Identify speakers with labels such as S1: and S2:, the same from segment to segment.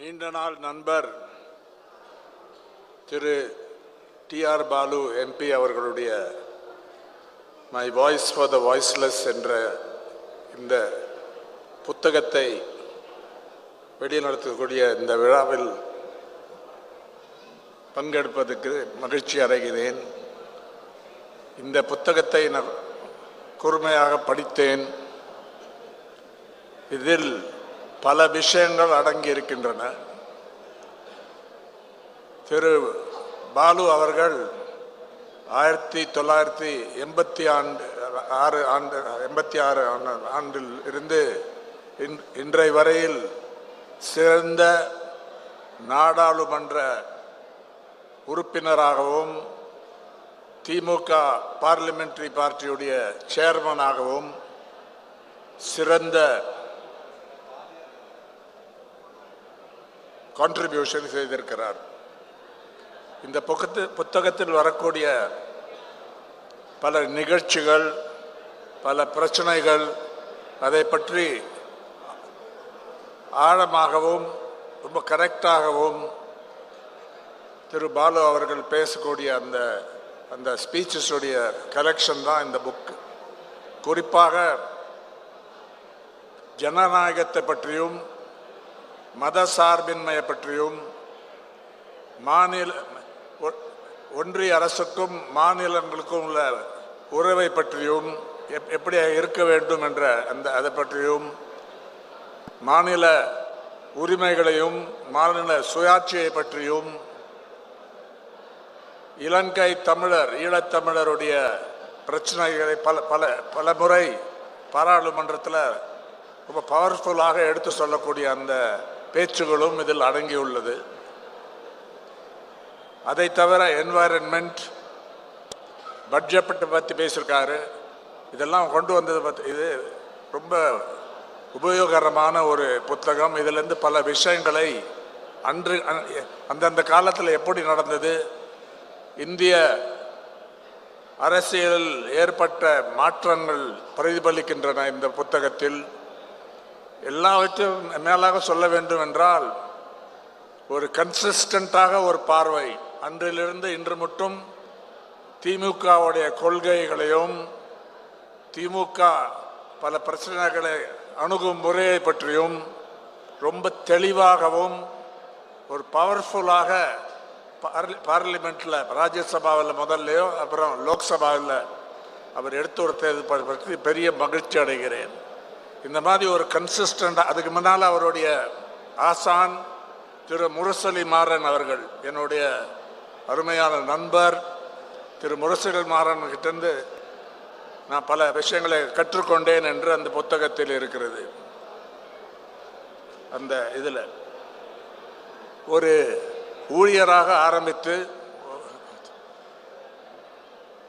S1: நீண்ட நாள் நண்பர் திரு டி ஆர் பாலு எம்பி அவர்களுடைய my voice for the voiceless என்ற இந்த புத்தகத்தை வெளிநடத்தக்கூடிய இந்த விழாவில் பங்கெடுப்பதற்கு மகிழ்ச்சி அடைகிறேன். இந்த புத்தகத்தை நான் கூர்மையாக படித்தேன். இதில் பல விஷயங்கள் அடங்கி இருக்கின்றன திரு பாலு அவர்கள் ஆயிரத்தி தொள்ளாயிரத்தி எண்பத்தி ஆண்டு ஆறு ஆண்டு எண்பத்தி ஆறு ஆண்டு- ஆண்டில் இருந்து இன்- இன்றைய வரையில் சிறந்த நாடாளுமன்ற உறுப்பினராகவும் திமுக பார்லிமெண்டரி பார்ட்டியுடைய சேர்மனாகவும் சிறந்த கான்ட்ரிபியூஷன் செய்திருக்கிறார். இந்த புக்கத்து புத்தகத்தில் வரக்கூடிய பல நிகழ்ச்சிகள் பல பிரச்சனைகள் அதை பற்றி ஆழமாகவும் ரொம்ப கரெக்டாகவும் திரு பாலு அவர்கள் பேசக்கூடிய அந்த அந்த ஸ்பீச்சஸுடைய கலெக்ஷன் தான் இந்த புக் குறிப்பாக ஜனநாயகத்தை பற்றியும் மத சார்பின்மையை பற்றியும் மாநில ஒன்றிய அரசுக்கும் மாநிலங்களுக்கும் உள்ள உறவை பற்றியும் எப்- எப்படி இருக்க வேண்டும் என்ற அந்த அதை பற்றியும் மாநில உரிமைகளையும் மாநில சுயாட்சியை பற்றியும் இலங்கை தமிழர் ஈழத்தமிழருடைய பிரச்சனைகளை பல பல பல முறை பாராளுமன்றத்தில் ரொம்ப பவர்ஃபுல்லாக எடுத்து சொல்லக்கூடிய அந்த பேச்சுகளும் இதில் அடங்கியுள்ளது. அதை தவிர என்வாயரன்மெண்ட் பட்ஜெட் பற்றி பேசியிருக்காரு. இதெல்லாம் கொண்டு வந்தது பற்றி இது ரொம்ப உபயோகரமான ஒரு புத்தகம். இதிலிருந்து பல விஷயங்களை அன்று அ- அந்தந்த காலத்தில் எப்படி நடந்தது இந்திய அரசியலில் ஏற்பட்ட மாற்றங்கள் பிரதிபலிக்கின்றன இந்த புத்தகத்தில். எல்லாவற்றையும் மேலாக சொல்ல வேண்டும் என்றால் ஒரு கன்சிஸ்டண்டாக ஒரு பார்வை அன்றிலிருந்து இன்று மட்டும் திமுகவுடைய கொள்கைகளையும் திமுக பல பிரச்சனைகளை அணுகும் முறையை பற்றியும் ரொம்ப தெளிவாகவும் ஒரு பவர்ஃபுல்லாக பார்லிமெண்ட்டில் ராஜ்யசபாவில் முதல்லையோ அப்புறம் லோக்சபாவில் அவர் எடுத்து ஒரு தேர்தல் பற்றி பெரிய மகிழ்ச்சி அடைகிறேன். இந்த மாதிரி ஒரு கன்சிஸ்டண்ட் அதுக்கு முன்னால் அவருடைய ஆசான் திரு முரசலி மாறன் அவர்கள் என்னுடைய அருமையான நண்பர் திரு முரசலி மாறன் கிட்டேருந்து நான் பல விஷயங்களை கற்றுக்கொண்டேன் என்று அந்த புத்தகத்தில் இருக்கிறது. அந்த இதில் ஒரு ஊழியராக ஆரம்பித்து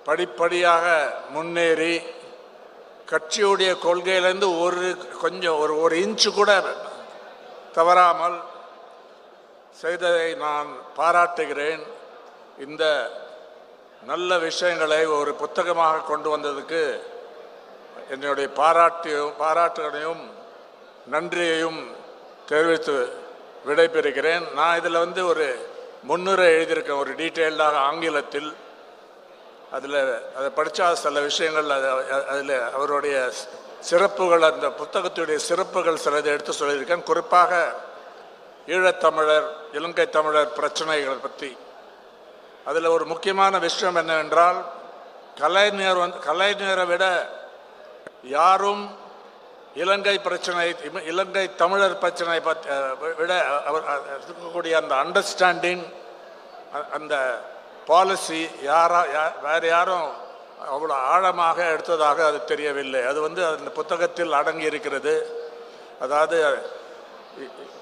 S1: படிப்படியாக முன்னேறி கட்சியுடைய கொள்கையிலேருந்து ஒரு கொஞ்சம் ஒரு ஒரு இன்ச்சு கூட தவறாமல் செய்ததை நான் பாராட்டுகிறேன். இந்த நல்ல விஷயங்களை ஒரு புத்தகமாக கொண்டு வந்ததுக்கு என்னுடைய பாராட்டியும் பாராட்டுகளையும் நன்றியையும் தெரிவித்து விடைபெறுகிறேன். நான் இதில் வந்து ஒரு முன்னுரை எழுதியிருக்கேன் ஒரு டீட்டெயில்டாக ஆங்கிலத்தில். அதில் அதை படித்தா சில விஷயங்கள் அது அதில் அவருடைய சிறப்புகள் அந்த புத்தகத்துடைய சிறப்புகள் சிலதை எடுத்து சொல்லியிருக்கேன். குறிப்பாக ஈழத்தமிழர் இலங்கை தமிழர் பிரச்சனைகளை பற்றி அதில் ஒரு முக்கியமான விஷயம் என்னவென்றால் கலைஞர் வந்து கலைஞரை விட யாரும் இலங்கை பிரச்சனை இலங்கை தமிழர் பிரச்சனை பற்றி விட அவர் இருக்கக்கூடிய அந்த அண்டர்ஸ்டாண்டிங் அந்த பாலிசி யாரா வேறு யாரும் அவ்வளோ ஆழமாக எடுத்ததாக அது தெரியவில்லை. அது வந்து அந்த புத்தகத்தில் அடங்கி இருக்கிறது. அதாவது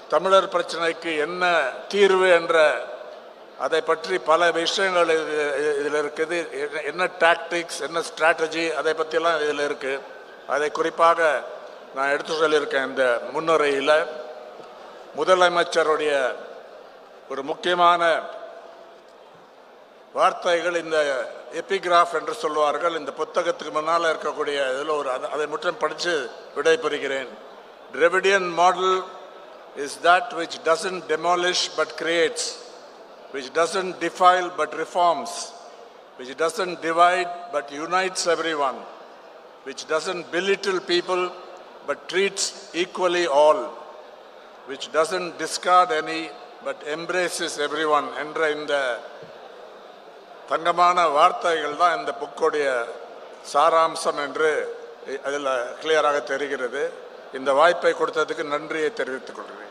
S1: தமிழர் பிரச்சனைக்கு என்ன தீர்வு என்ற அதை பற்றி பல விஷயங்கள் இது- இதில் இருக்குது. என்ன- என்ன டாக்டிக்ஸ் என்ன ஸ்ட்ராட்டஜி அதை பற்றியெல்லாம் இதில் இருக்குது அதை குறிப்பாக நான் எடுத்து சொல்லியிருக்கேன் இந்த முன்னுரையில். முதலமைச்சருடைய ஒரு முக்கியமான வார்த்தைகள் இந்த எபிகிராஃப் என்று சொல்வார்கள் இந்த புத்தகத்துக்கு முன்னால் இருக்கக்கூடிய இதில் ஒரு அதை முற்றும் படித்து விடைபெறுகிறேன் Dravidian model is that which doesn't demolish but creates which doesn't defile but reforms which doesn't divide but unites but one which which doesn't people but treats equally all which which discard any but embraces everyone என்ற இந்த தங்கமான வார்த்தைகள் தான் இந்த புக்குடைய சாராம்சம் என்று அதில் கிளியராக தெரிகிறது. இந்த வாய்ப்பை கொடுத்ததுக்கு நன்றியை தெரிவித்துக் கொள்கிறேன்.